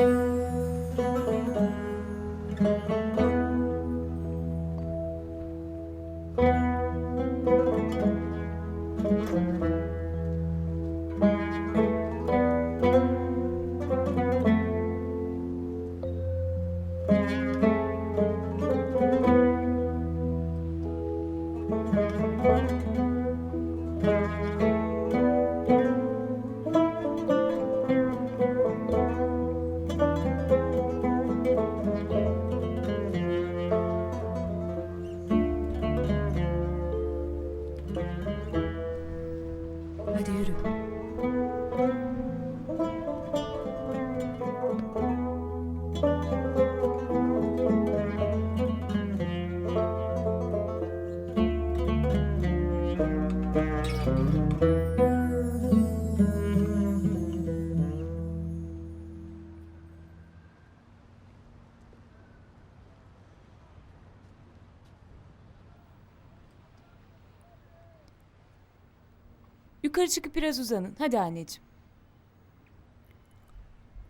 Hadi Yukarı çıkıp biraz uzanın. Hadi anneciğim.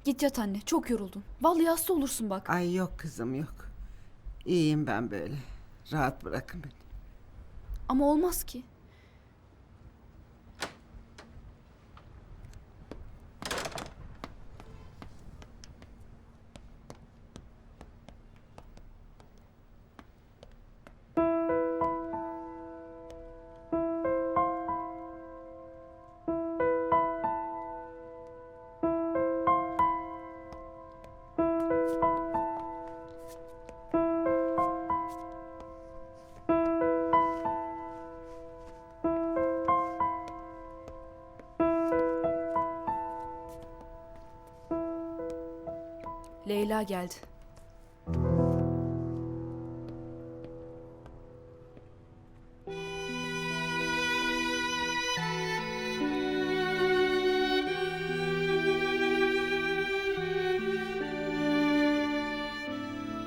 Git yat anne. Çok yoruldun. Vallahi hasta olursun bak. Ay yok kızım yok. İyiyim ben böyle. Rahat bırakın beni. Ama olmaz ki. Leyla geldi.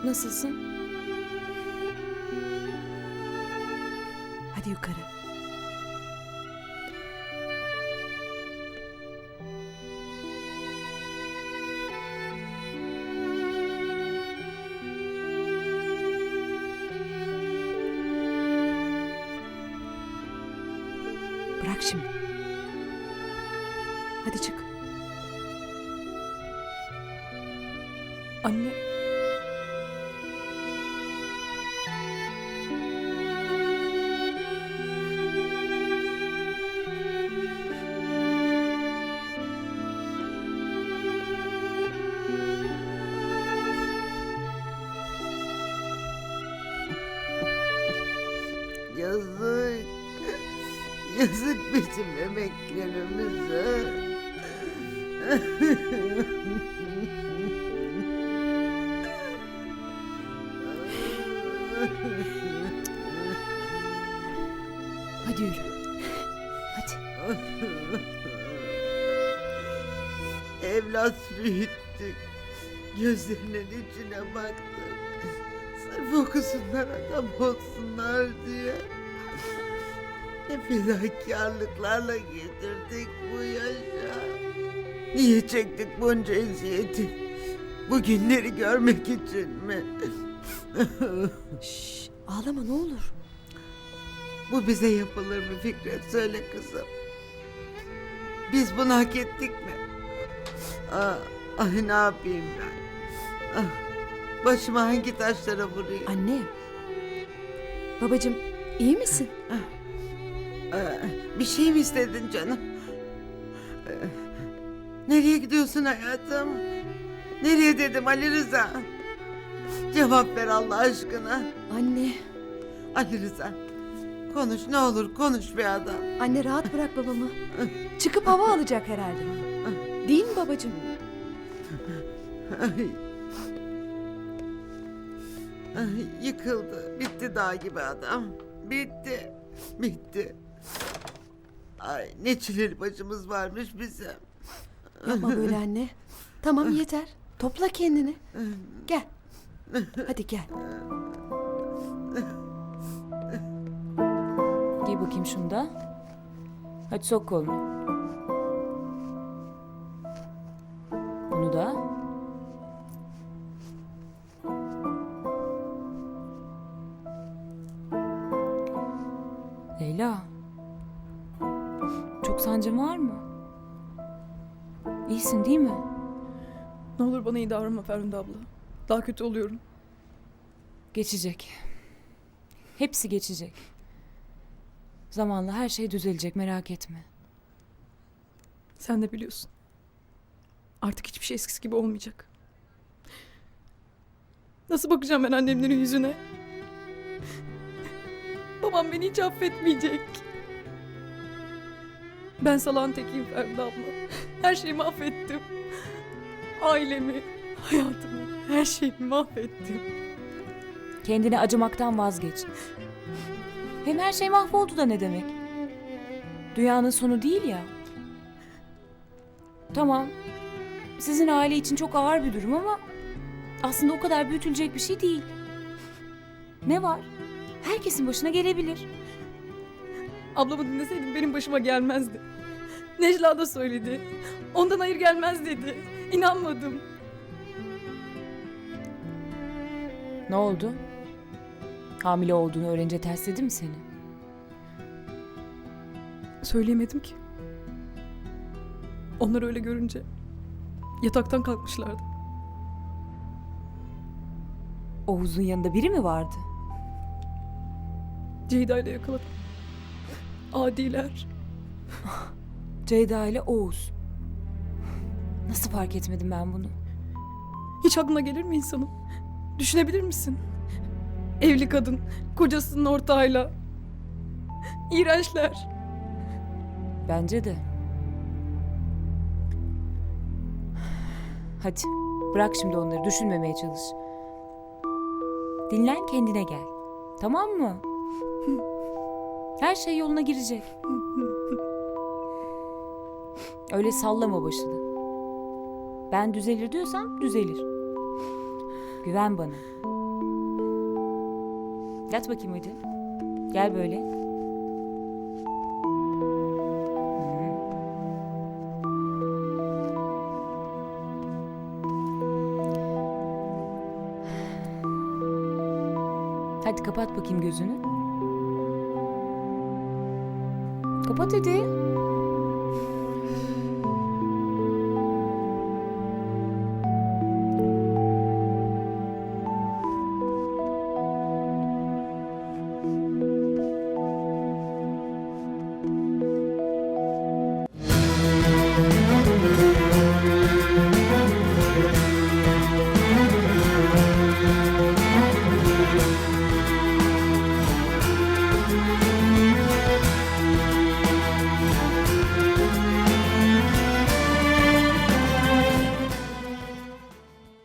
Nasılsın? Hadi yukarı. Şimdi. Hadi çık. Anne. Yazık. Yazık bizim emeklerimize. Hadi yürü. Hadi. Evlat büyüttük. Gözlerinin içine baktık. Sırf okusunlar adam olsunlar diye. Ne fedakarlıklarla getirdik bu yaşa. Niye çektik bunca eziyeti? Bu günleri görmek için mi? Şş, ağlama ne olur. Bu bize yapılır mı Fikret? Söyle kızım. Biz bunu hak ettik mi? Ah, ay ne yapayım ben? Ah, başıma hangi taşlara vurayım? Anne. Babacığım iyi misin? Ah, bir şey mi istedin canım? Nereye gidiyorsun hayatım? Nereye dedim Ali Rıza? Cevap ver Allah aşkına. Anne. Ali Rıza. Konuş ne olur konuş be adam. Anne rahat bırak babamı. Çıkıp hava alacak herhalde. Değil mi babacığım? Ay. Ay, yıkıldı. Bitti dağ gibi adam. Bitti. Bitti. Ay ne çileli başımız varmış bizim. Yapma böyle anne. Tamam yeter. Topla kendini. Gel. Hadi gel. Giy bakayım şunu da. Hadi sok kolunu. Sancın var mı? İyisin değil mi? Ne olur bana iyi davranma Ferhunde abla. Daha kötü oluyorum. Geçecek. Hepsi geçecek. Zamanla her şey düzelecek merak etme. Sen de biliyorsun. Artık hiçbir şey eskisi gibi olmayacak. Nasıl bakacağım ben annemlerin yüzüne? Babam beni hiç affetmeyecek. Ben salağın tekiyim Ferdi abla. Her şeyi mahvettim. Ailemi, hayatımı, her şeyimi mahvettim. Kendine acımaktan vazgeç. Hem her şey mahvoldu da ne demek? Dünyanın sonu değil ya. Tamam. Sizin aile için çok ağır bir durum ama aslında o kadar büyütülecek bir şey değil. Ne var? Herkesin başına gelebilir. Ablamı dinleseydim benim başıma gelmezdi. Necla da söyledi. Ondan hayır gelmez dedi. İnanmadım. Ne oldu? Hamile olduğunu öğrenince tersledi mi seni? Söyleyemedim ki. Onlar öyle görünce yataktan kalkmışlardı. Oğuz'un yanında biri mi vardı? Ceyda ile yakaladım. Adiler. Ceyda ile Oğuz. Nasıl fark etmedim ben bunu? Hiç aklına gelir mi insanın? Düşünebilir misin? Evli kadın, kocasının ortağıyla. İğrençler. Bence de. Hadi bırak şimdi onları düşünmemeye çalış. Dinlen kendine gel. Tamam mı? Her şey yoluna girecek. Öyle sallama başını. Ben düzelir diyorsam düzelir. Güven bana. Yat bakayım hadi. Gel böyle. Hadi kapat bakayım gözünü. Kapat hadi.